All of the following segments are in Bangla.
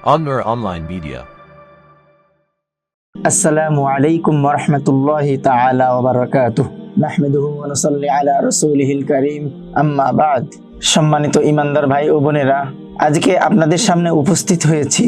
Anwar Online Media. আসসালামু আলাইকুম ওরহমতুল্লাহ তাআলা ওয়া বারাকাতুহু নাহমাদুহু ওয়া নুসাল্লি আলা রাসূলিহিল কারীম আম্মা বাদ সম্মানিত ইমানদার ভাই ও বোনেরা, আজকে আপনাদের সামনে উপস্থিত হয়েছি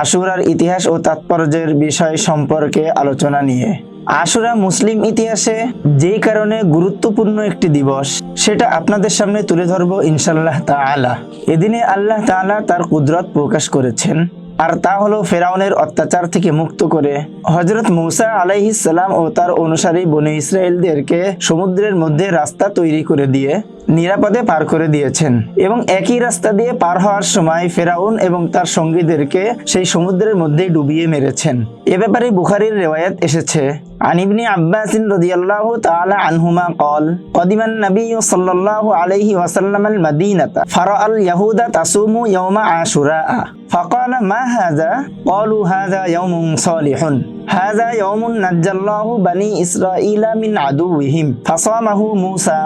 আশুরার ইতিহাস ও তাৎপর্যের বিষয় সম্পর্কে আলোচনা নিয়ে। আশুরা মুসলিম ইতিহাসে যেই কারণে গুরুত্বপূর্ণ একটি দিবস, সেটা আপনাদের সামনে তুলে ধরবো ইনশাল্লাহ তালা এদিনে আল্লাহ তালা তার কুদরত প্রকাশ করেছেন, আর তা হলো ফেরাউনের অত্যাচার থেকে মুক্ত করে। হজরত মৌসা আলাইহিস ও তার অনুসারী বনে ইসরায়েলদেরকে সমুদ্রের মধ্যে রাস্তা তৈরি করে দিয়ে নিরাপদে পার করে দিয়েছেন এবং একই রাস্তা দিয়ে পার হওয়ার সময় ফেরাউন এবং তার সঙ্গীদেরকে সেই সমুদ্রের মধ্যে ডুবিয়ে মেরেছেন এ ব্যাপারে বুখারীর রেওয়ায়াত এসেছে عن ابن عباس رضي الله تعالى عنهما قال قدم النبي صلى الله عليه وسلم المدينة فرأى اليهود تصوم يوم عاشوراء فقال ما هذا قالوا هذا يوم صالح هذا يوم نجى الله بني إسرائيل من عدوهم فصامه موسى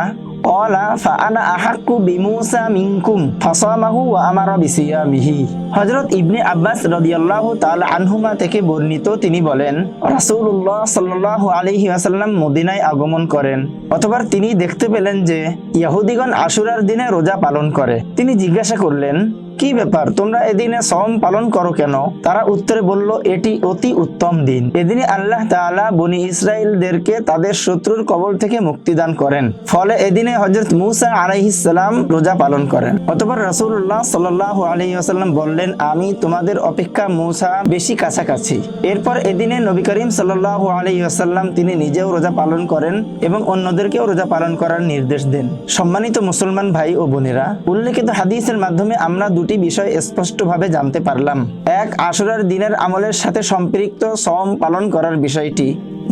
কলা ফাআনা আহাক্কু বিমুসা মিনকুম ফাসামাহু ওয়া আমারা বিসিয়ামিহি হযরত ইবনে আব্বাস রাদিয়াল্লাহু তাআলা আনহুমা থেকে বর্ণিত তিনি বলেন, রাসূলুল্লাহ সাল্লাল্লাহু আলাইহি ওয়াসাল্লাম মদিনায় আগমন করেন অতবার তিনি দেখতে পেলেন যে ইহুদিগণ আশুরার দিনে রোজা পালন করে। তিনি জিজ্ঞাসা করলেন কি ব্যাপার? তোমরা এদিনে সম পালন করো কেন? তারা উত্তরে বলল, এটি অতি উত্তম দিন। এদিনে আল্লাহ তাআলা বনি ইসরায়েলদেরকে তাদের শত্রুর কবল থেকে মুক্তিদান করেন। ফলে এদিনে হজরত মুসা আলাইহিস সালাম রোজা পালন করেন। অতঃপর রাসূলুল্লাহ সাল্লাল্লাহু আলাইহি ওয়াসাল্লাম বললেন, আমি তোমাদের অপেক্ষা মুসা বেশি কাছাকাছি। এরপর এদিনে নবী করিম সাল্লাল্লাহু আলাইহি ওয়াসাল্লাম তিনি নিজেও রোজা পালন করেন এবং অন্যদেরকেও রোজা পালন করার নির্দেশ দেন। সম্মানিত মুসলমান ভাই ও বোনেরা, উল্লেখিত হাদিসের মাধ্যমে আমরা দুটি বিষয় স্পষ্টভাবে জানতে পারলাম। এক আশুরার দিনের আমলের সাথে সম্পৃক্ত সম পালন করার বিষয়টি।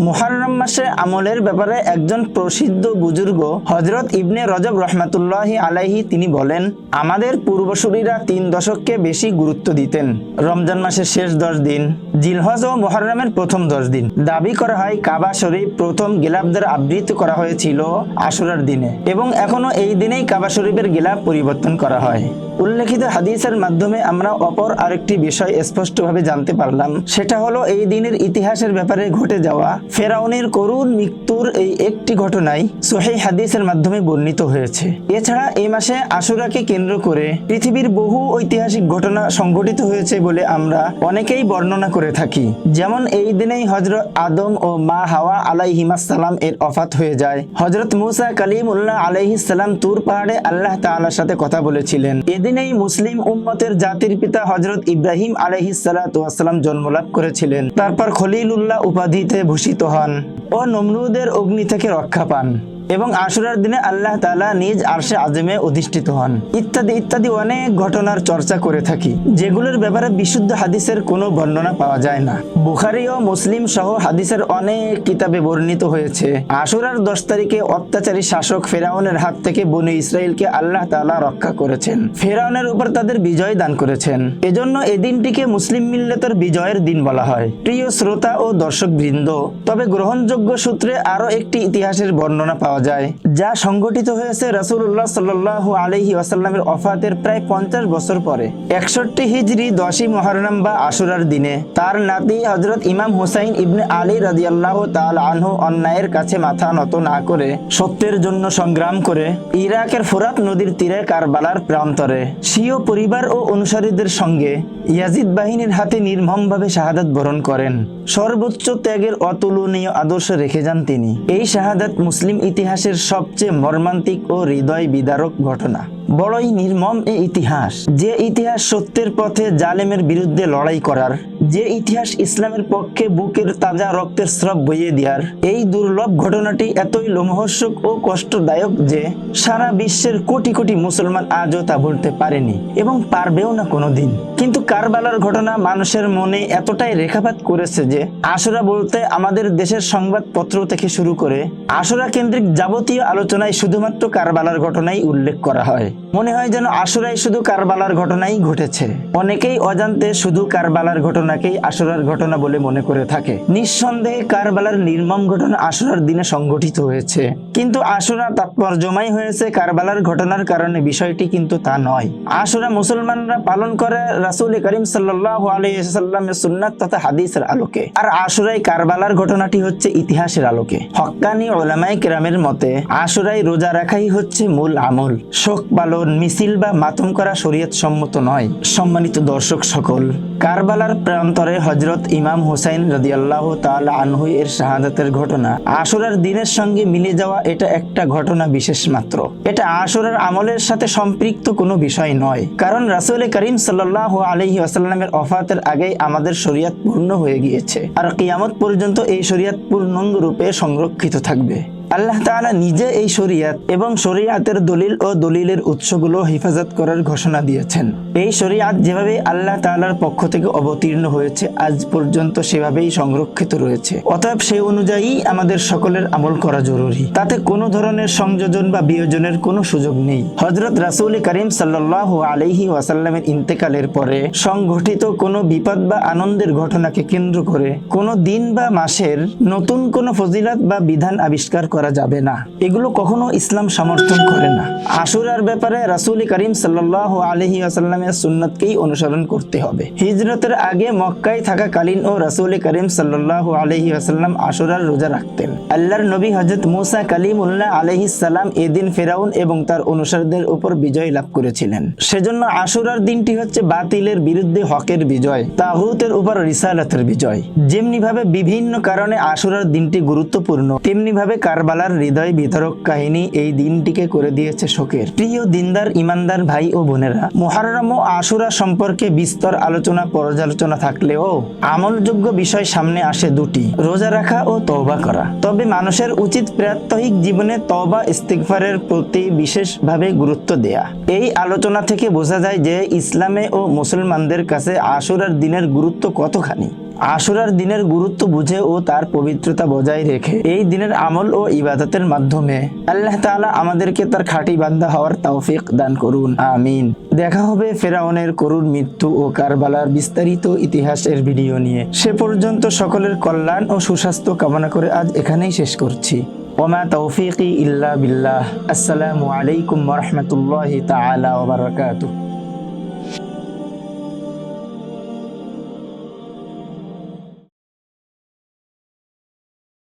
মুহাররম মাসে আমলের ব্যাপারে একজন প্রসিদ্ধ বুজুর্গ হজরত ইবনে রজব রহমাতুল্লাহি আলাইহি তিনি বলেন, আমাদের পূর্বসূরীরা তিন দশককে বেশি গুরুত্ব দিতেন। রমজান মাসের শেষ দশ দিন, জিলহজ ও মুহররমের প্রথম দশ দিন। দাবি করা হয়, কাবা শরীফ প্রথম গিলাফ দ্বারা আবৃত করা হয়েছিল আশুরার দিনে এবং এখনও এই দিনেই কাবা শরীফের গিলাফ পরিবর্তন করা হয়। উল্লেখিত হাদিসের মাধ্যমে আমরা অপর আরেকটি বিষয় স্পষ্টভাবে জানতে পারলাম, সেটা হলো এই দিনের ইতিহাসের ব্যাপারে ঘটে যাওয়া ফেরাউনের করুণ মৃত্যুর এই একটি ঘটনাই সোহেই হাদিসের মাধ্যমে বর্ণিত হয়েছে। এছাড়া এই মাসে আশুরাকে কেন্দ্র করে পৃথিবীর বহু ঐতিহাসিক ঘটনা সংঘটিত হয়েছে বলে আমরা অনেকেই বর্ণনা করে থাকি। যেমন এই দিনেই হজরত আদম ও মা হাওয়া আলাইহিমাসালাম এর অফাত হয়ে যায়। হজরত মুসা কালিমুল্লাহ আলাইহিসাল্লাম তুর পাহাড়ে আল্লাহ তাআলার সাথে কথা বলেছিলেন। এদিনেই মুসলিম উম্মতের জাতির পিতা হজরত ইব্রাহিম আলাইহিসালাম জন্মলাভ করেছিলেন। তারপর খলিলুল্লাহ উপাধিতে ভূষিত হন ও নমরুদের অগ্নি থেকে রক্ষা পান। এবং আশুরার দিনে আল্লাহ তাআলা নিজ আরশে আজমে অধিষ্ঠিত হন। ইত্যাদি ইত্যাদি অনেক ঘটনার চর্চা করে থাকি, যেগুলোর ব্যাপারে বিশুদ্ধ হাদিসের কোনো বর্ণনা পাওয়া যায় না। বুখারি ও মুসলিম সহ হাদিসের অনেক কিতাবে বর্ণিত হয়েছে, আশুরার দশ তারিখে অত্যাচারী শাসক ফেরাউনের হাত থেকে বনে ইসরায়েলকে আল্লাহ তালা রক্ষা করেছেন। ফেরাউনের উপর তাদের বিজয় দান করেছেন। এজন্য এই দিনটিকে মুসলিম মিল্লতের বিজয়ের দিন বলা হয়। প্রিয় শ্রোতা ও দর্শক বৃন্দ তবে গ্রহণযোগ্য সূত্রে আরও একটি ইতিহাসের বর্ণনা পাওয়া যায়। যা সংগঠিত হয়েছে রাসূলুল্লাহ সাল্লাল্লাহু আলাইহি ওয়াসাল্লামের অফাতের প্রায় পঞ্চাশ বছর পরে। একষট্টি হিজরি দশই মহররম বা আশুরার দিনে। তার নাতি হজরত ইমাম হুসাইন ইবনে আলী রাদিয়াল্লাহু তাআলা আনহু অন্যায়ের কাছে মাথা নত না করে সত্যের জন্য সংগ্রাম করে ইরাকের ফুরাত নদীর তীরে কারবালার প্রান্তরে। সিও পরিবার ও অনুসারীদের সঙ্গে ইয়াজিদ বাহিনীর হাতে নির্মমভাবে শাহাদাত বরণ করেন। সর্বোচ্চ ত্যাগের অতুলনীয় আদর্শ রেখে যান তিনি। এই শাহাদাত মুসলিম ইতিহাসের সবচেয়ে মর্মান্তিক ও হৃদয় বিদারক ঘটনা। বড়ই নির্মম এ ইতিহাস। যে ইতিহাস সত্যের পথে জালেমের বিরুদ্ধে লড়াই করার, যে ইতিহাস ইসলামের পক্ষে বুকের তাজা রক্তের স্রব বইয়ে দেওয়ার এই দুর্লভ ঘটনাটি এতই লোমহর্ষক ও কষ্টদায়ক যে সারা বিশ্বের কোটি কোটি মুসলমান আজও তা বলতে পারেনি এবং পারবেও না কোনোদিন। কিন্তু কারবালার ঘটনা মানুষের মনে এতটাই রেখাপাত করেছে যে আশুরা বলতে আমাদের দেশের সংবাদপত্র থেকে শুরু করে আশুরা কেন্দ্রিক যাবতীয় আলোচনায় শুধুমাত্র কারবালার ঘটনাই উল্লেখ করা হয়। মনে হয় যেন আশুরাই শুধু কারবালার ঘটনাই ঘটেছে। অনেকেই অজান্তে শুধু কারবালার ঘটনাকেই আশুরার ঘটনা বলে মনে করে থাকে। নিঃসন্দেহে কারবালার নির্মম ঘটনা আশুরার দিনে সংঘটিত হয়েছে। কিন্তু আশুরা তাৎপর্যময় হয়েছে কারবালার ঘটনার কারণে, বিষয়টি কিন্তু তা নয়। আশুরা মুসলমানরা পালন করে রাসূল করিম সাল্লাহ আলাইসাল্লামের সুন্নাত তথা হাদিসের আলোকে। আর আশুরাই কারবালার ঘটনাটি হচ্ছে ইতিহাসের আলোকে। হক্কানি ওলামাই কেরামের মতে, আশুরাই রোজা রাখাই হচ্ছে মূল আমল। শোক পালন মিছিল বা মাতম করা শরীয়ত সম্মত নয়। সম্মানিত দর্শক সকল, কারবালার প্রান্তরে হজরত ইমাম হুসাইন রাদিয়াল্লাহু তাআলা আনহু এর শাহাদাতের ঘটনা, আশুরার দিনের সঙ্গে মিলে যাওয়া এটা একটা ঘটনা বিশেষ মাত্র। এটা আশুরার আমলের সাথে সম্পৃক্ত কোনো বিষয় নয়, কারণ রাসূল করিম সাল্লাল্লাহু আলাইহি ওয়াসাল্লামের অফাতের আগেই আমাদের শরীয়ত পূর্ণ হয়ে গিয়েছে, আর কিয়ামত পর্যন্ত এই শরীয়ত পূর্ণাঙ্গ রূপে সংরক্ষিত থাকবে। আল্লাহ তাআলা নিজে এই শরিয়াত এবং শরিয়াতের দলিল ও দলিলের উৎসগুলো হেফাজত করার ঘোষণা দিয়েছেন। এই শরিয়াত যেভাবে আল্লাহ তাআলার পক্ষ থেকে অবতীর্ণ হয়েছে, আজ পর্যন্ত সেভাবেই সংরক্ষিত রয়েছে। অতএব সেই অনুযায়ী আমাদের সকলের আমল করা জরুরি। তাতে কোনো ধরনের সংযোজন বা বিয়োজনের কোনো সুযোগ নেই। হজরত রাসূল করিম সাল্লাল্লাহু আলাইহি ওয়াসাল্লামের ইন্তেকালের পরে সংঘটিত কোনো বিপদ বা আনন্দের ঘটনাকে কেন্দ্র করে কোনো দিন বা মাসের নতুন কোনো ফজিলাত বা বিধান আবিষ্কার করা যাবে না। এগুলো কখনো ইসলাম সমর্থন করে না। আশুরার ব্যাপারে রাসূল করিম সাল্লাল্লাহু আলাইহি ওয়াসাল্লামের সুন্নাতকেই অনুসরণ করতে হবে। হিজরতের আগে মক্কায় থাকাকালীন ও রাসূল করিম সাল্লাল্লাহু আলাইহি ওয়াসাল্লাম আশুরার রোজা রাখতেন। আল্লাহর নবী হযরত মুসা কালিমুল্লাহ আলাইহিস সালাম এদিন ফেরাউন এবং তার অনুসারীদের উপর বিজয় লাভ করেছিলেন। সেজন্য আশুরার দিনটি হচ্ছে বাতিলের বিরুদ্ধে হকের বিজয় তাহুতের উপর রিসালাতের বিজয়। যেমনি ভাবে বিভিন্ন কারণে আশুরার দিনটি গুরুত্বপূর্ণ তেমনি ভাবে কারবালার হৃদয় বিতরক কাহিনী এই দিনটিকে করে দিয়েছে শোকের। প্রিয় দিনদার, ইমানদার ভাই ও বোনেরা, মুহাররম ও আশুরা সম্পর্কে বিস্তর আলোচনা, পর্যালোচনা থাকলেও আমলযোগ্য বিষয় সামনে আসে দুটি, রোজা রাখা ও তওবা করা। তবে মানুষের উচিত প্রাত্যহিক জীবনে তওবা, ইস্তিগফারের প্রতি বিশেষভাবে গুরুত্ব দেয়া। এই আলোচনা থেকে বোঝা যায় যে ইসলামে ও মুসলমানদের কাছে আশুরার দিনের গুরুত্ব কতখানি। আশুরার দিনের গুরুত্ব বুঝে ও তার পবিত্রতা বজায় রেখে এই দিনের আমল ও ইবাদতের মাধ্যমে আল্লাহ তাআলা আমাদেরকে তার খাঁটি বান্দা হওয়ার তৌফিক দান করুন, আমিন। দেখা হবে ফেরাউনের করুণ মৃত্যু ও কারবালার বিস্তারিত ইতিহাসের ভিডিও নিয়ে। সে পর্যন্ত সকলের কল্যাণ ও সুস্বাস্থ্য কামনা করে আজ এখানেই শেষ করছি। ওমা তৌফিকি ইল্লা বিল্লাহ। আসসালামু আলাইকুম রাহমাতুল্লাহি তাআলা ওয়া বারাকাতুহু।